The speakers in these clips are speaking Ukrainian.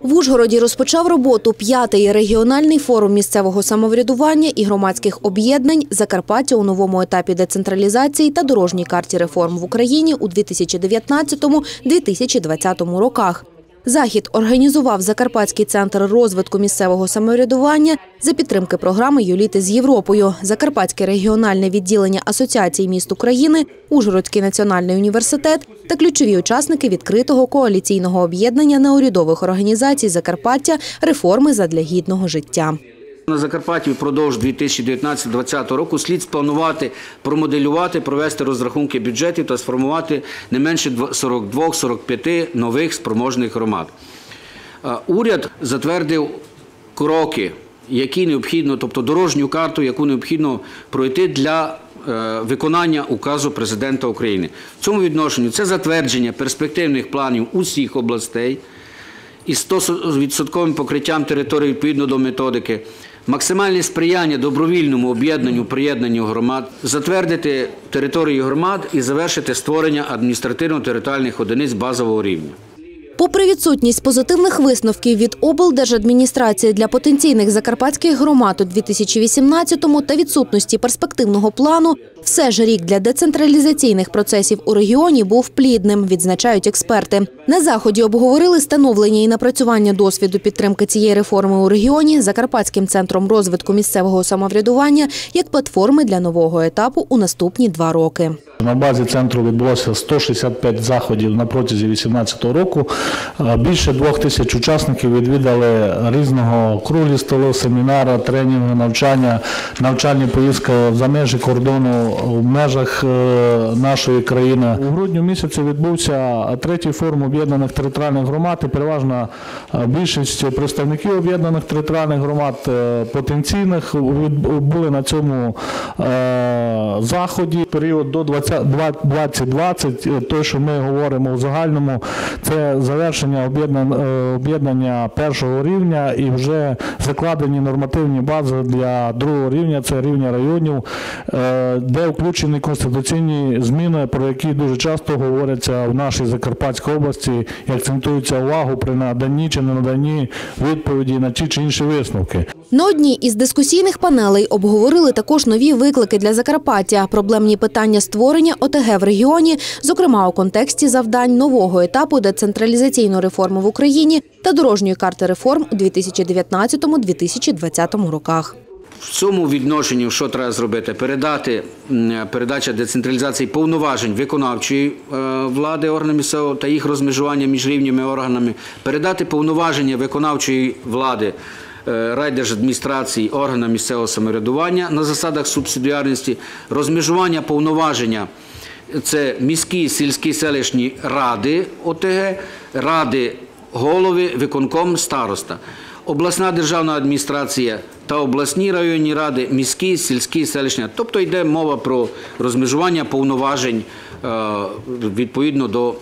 В Ужгороді розпочав роботу п'ятий регіональний форум місцевого самоврядування і громадських об'єднань Закарпаття у новому етапі децентралізації та дорожній карті реформ в Україні у 2019-2020 роках. Захід організував Закарпатський центр розвитку місцевого самоврядування за підтримки програми Юліти з Європою, Закарпатське регіональне відділення Асоціації міст України, Ужгородський національний університет та ключові учасники відкритого коаліційного об'єднання неурядових організацій Закарпаття реформи задля гідного життя. На Закарпатті впродовж 2019-2020 року слід спланувати, промоделювати, провести розрахунки бюджетів та сформувати не менше 42-45 нових спроможних громад. Уряд затвердив кроки, які необхідно, тобто дорожню карту, яку необхідно пройти для е, виконання указу президента України. В цьому відношенні це затвердження перспективних планів усіх областей із 100% покриттям території відповідно до методики, максимальне сприяння добровільному об'єднанню, приєднанню громад, затвердити території громад і завершити створення адміністративно-територіальних одиниць базового рівня. Попри відсутність позитивних висновків від облдержадміністрації для потенційних закарпатських громад у 2018-му та відсутності перспективного плану, все ж рік для децентралізаційних процесів у регіоні був плідним, відзначають експерти. На заході обговорили становлення і напрацювання досвіду підтримки цієї реформи у регіоні Закарпатським центром розвитку місцевого самоврядування як платформи для нового етапу у наступні два роки. На базі центру відбулося 165 заходів на протязі 2018 року. Е, Більше двох тисяч учасників відвідали різного круглі столи, семінари, тренінги, навчання, навчальні поїздки за межі кордону в межах е, нашої країни. У грудні місяці відбувся третій форум об'єднаних територіальних громад. І переважна е, більшість представників об'єднаних територіальних громад потенційних були на цьому заході. Період до 20 2020, е, той, що ми говоримо в загальному, це завершення е, об'єднання першого рівня і вже закладені нормативні бази для другого рівня, це рівня районів, е, де включені конституційні зміни, про які дуже часто говоряться в нашій Закарпатській області і акцентується увагу при наданні чи не наданні відповіді на ті чи інші висновки. На одній із дискусійних панелей обговорили також нові виклики для Закарпаття, проблемні питання створення ОТГ в регіоні, зокрема у контексті завдань нового етапу децентралізаційної реформи в Україні та дорожньої карти реформ у 2019-2020 роках. В цьому відношенні що треба зробити? Передати передача децентралізації повноважень виконавчої е, влади органів місцевого та їх розмежування між рівнями органами, передати повноваження виконавчої влади райдержадміністрації органам місцевого самоврядування на засадах субсидіарності, розмежування повноваження це міські, сільські, селищні ради ОТГ, ради голови, виконком, староста. Обласна державна адміністрація та обласні районні ради, міські, сільські, селищні. Тобто йде мова про розмежування повноважень е, відповідно до е,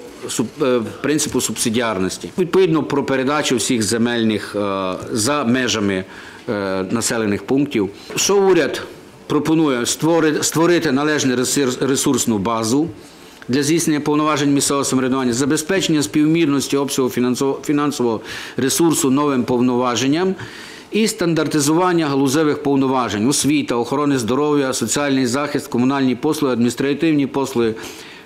принципу субсидіарності. Відповідно про передачу всіх земельних е, за межами е, населених пунктів. Що уряд пропонує створити належну ресурсну базу для здійснення повноважень місцевого самоврядування, забезпечення співмірності обсягу фінансового ресурсу новим повноваженням і стандартизування галузевих повноважень, освіта, охорони здоров'я, соціальний захист, комунальні послуги, адміністративні послуги,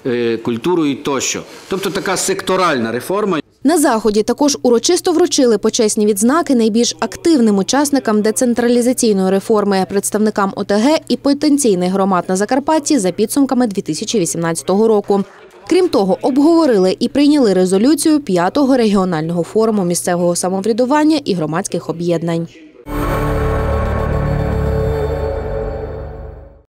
е, культуру і тощо. Тобто така секторальна реформа. На заході також урочисто вручили почесні відзнаки найбільш активним учасникам децентралізаційної реформи, представникам ОТГ і потенційних громад на Закарпатті за підсумками 2018 року. Крім того, обговорили і прийняли резолюцію п'ятого регіонального форуму місцевого самоврядування і громадських об'єднань.